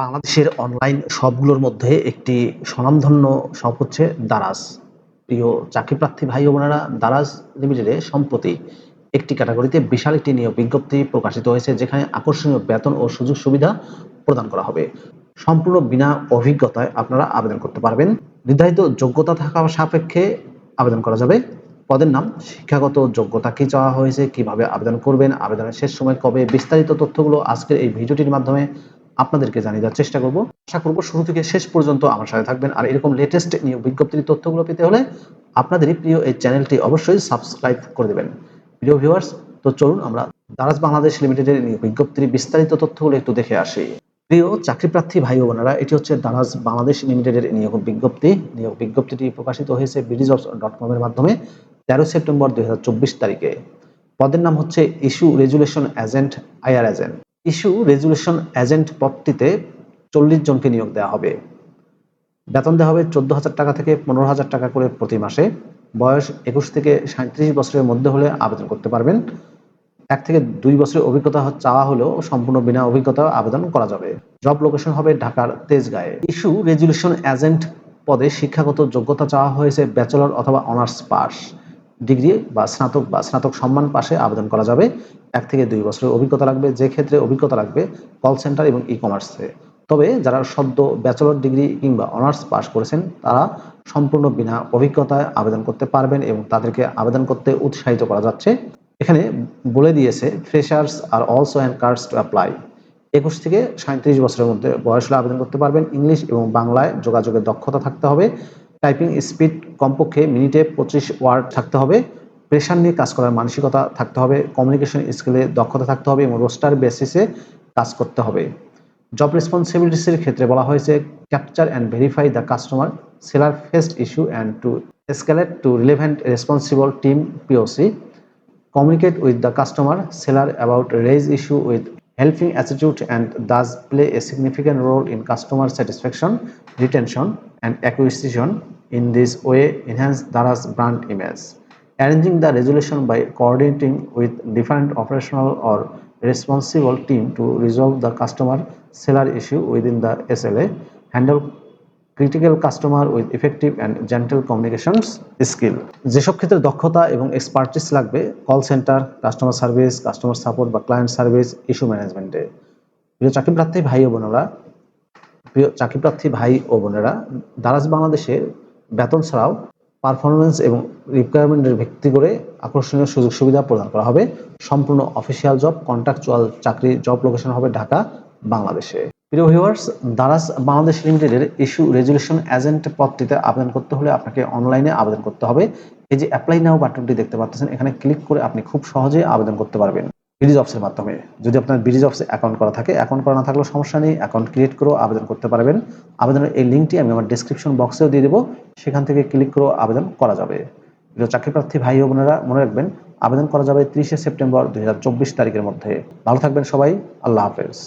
বাংলাদেশের অনলাইন শপগুলোর মধ্যে একটি স্বনামধন্য শপ হচ্ছে দারাজ। প্রিয় চাকরি প্রার্থী ভাই বোনেরা, দারাজ লিমিটেডে সম্প্রতি একটি ক্যাটাগরিতে বিশাল একটি নিয়োগ বিজ্ঞপ্তি প্রকাশিত হয়েছে, যেখানে আকর্ষণীয় বেতন ও সুযোগ সুবিধা প্রদান করা হবে। সম্পূর্ণ বিনা অভিজ্ঞতায় আপনারা আবেদন করতে পারবেন। নির্ধারিত যোগ্যতা থাকা সাপেক্ষে আবেদন করা যাবে। পদের নাম, শিক্ষাগত যোগ্যতা কি চাওয়া হয়েছে, কীভাবে আবেদন করবেন, আবেদনের শেষ সময় কবে, বিস্তারিত তথ্যগুলো আজকের এই ভিডিওটির মাধ্যমে আপনাদেরকে জানিয়ে দেওয়ার চেষ্টা করব। আশা করব শুরু থেকে শেষ পর্যন্ত আমার সাথে থাকবেন। আর এরকম লেটেস্ট নিয়োগ বিজ্ঞপ্তির তথ্যগুলো পেতে হলে আপনাদেরই প্রিয় এই চ্যানেলটি অবশ্যই সাবস্ক্রাইব করে দেবেন। প্রিয় ভিউয়ার্স তো চলুন আমরা দারাজ বাংলাদেশ লিমিটেডের নিয়োগ বিজ্ঞপ্তির বিস্তারিত তথ্যগুলো একটু দেখে আসি। প্রিয় চাকরিপ্রার্থী ভাই বোনেরা, এটি হচ্ছে দারাজ বাংলাদেশ লিমিটেডের নিয়োগ বিজ্ঞপ্তি। নিয়োগ বিজ্ঞপ্তিটি প্রকাশিত হয়েছে বিডিজ ডট কমের মাধ্যমে তেরো সেপ্টেম্বর দুই হাজার চব্বিশ তারিখে। পদের নাম হচ্ছে issue resolution agent IR agent issue resolution agent পদটিতে চল্লিশ জনকে নিয়োগ দেওয়া হবে। বেতন দেওয়া হবে চোদ্দ হাজার টাকা থেকে পনেরো হাজার টাকা করে প্রতি মাসে। বয়স একুশ থেকে সাঁত্রিশ বছরের মধ্যে হলে আবেদন করতে পারবেন। এক থেকে দুই বছরের অভিজ্ঞতা চাওয়া হলেও সম্পূর্ণ বিনা অভিজ্ঞতা আবেদন করা যাবে। জব লোকেশন হবে ঢাকার তেজগাঁয়ে। ইস্যু রেজুলেশন এজেন্ট পদে শিক্ষাগত যোগ্যতা চাওয়া হয়েছে ব্যাচেলর অথবা অনার্স পাস। ডিগ্রি বা স্নাতক বা স্নাতক সম্মান পাশে আবেদন করা যাবে। এক থেকে দুই বছরের অভিজ্ঞতা লাগবে। যে ক্ষেত্রে অভিজ্ঞতা লাগবে, কল সেন্টার এবং ই কমার্সে তবে যারা সদ্য ব্যাচেলর ডিগ্রি কিংবা অনার্স পাস করেছেন, তারা সম্পূর্ণ বিনা অভিজ্ঞতায় আবেদন করতে পারবেন এবং তাদেরকে আবেদন করতে উৎসাহিত করা যাচ্ছে। এখানে বলে দিয়েছে, freshers R also and cards to apply. একুশ থেকে সাঁত্রিশ বছরের মধ্যে বয়স হলে আবেদন করতে পারবেন। ইংলিশ এবং বাংলায় যোগাযোগের দক্ষতা থাকতে হবে। টাইপিং স্পিড কমপক্ষে মিনিটে পঁচিশ ওয়ার্ড থাকতে হবে। প্রেশার নিয়ে কাজ করার মানসিকতা থাকতে হবে। কমিউনিকেশন স্কিলে দক্ষতা থাকতে হবে এবং রোস্টার বেসিসে কাজ করতে হবে। জব রেসপন্সিবিলিটিসের ক্ষেত্রে বলা হয়েছে capture and verify the customer seller fest issue and to escalate to relevant responsible team POC communicate with the customer, seller about raise issue with helping attitude and thus play a significant role in customer satisfaction, retention and acquisition in this way enhance Dara's brand image arranging the resolution by coordinating with different operational or responsible team to resolve the customer seller issue within the SLA handle critical customer with effective and gentle communications skill যেসব ক্ষেত্রে দক্ষতা এবং expertise লাগবে call centre customer service customer support বা client service issue ম্যানেজমেন্টে প্রিয় চাকরি প্রার্থী ভাই বোনেরা চাকরি প্রার্থী ভাই ও বোনেরা, দারাজ বাংলাদেশের বেতন ছাড়াও পারফরমেন্স এবং রিকোয়ারমেন্টের ভিত্তি করে আকর্ষণীয় সুযোগ সুবিধা প্রদান করা হবে। সম্পূর্ণ অফিসিয়াল জব কন্ট্রাকচুয়াল চাকরি জব লোকেশন হবে ঢাকা, বাংলাদেশে। প্রিয় ভিউয়ার্স দারাজ বাংলাদেশ লিমিটেডের ইস্যু রেজুলেশন এজেন্ট পদটিতে আবেদন করতে হলে আপনাকে অনলাইনে আবেদন করতে হবে। এই যে অ্যাপ্লাই নাও বাটনটি দেখতে পাচ্ছেন, এখানে ক্লিক করে আপনি খুব সহজেই আবেদন করতে পারবেন। বিডি অফসের মাধ্যমে। যদি আপনার ব্রিজ অফসে অ্যাকাউন্ট করা থাকে অ্যাকাউন্ট করা না থাকলেও সমস্যা নেই অ্যাকাউন্ট ক্রিয়েট করেও আবেদন করতে পারবেন। আবেদনের এই লিঙ্কটি আমি আমার ডিসক্রিপশন বক্সেও দিয়ে দেবো, সেখান থেকে ক্লিক করেও আবেদন করা যাবে। চাকরি প্রার্থী ভাই বোনেরা, মনে রাখবেন, আবেদন করা যাবে তিরিশে সেপ্টেম্বর দুই হাজার চব্বিশ তারিখের মধ্যে। ভালো থাকবেন সবাই, আল্লাহ হাফেজ।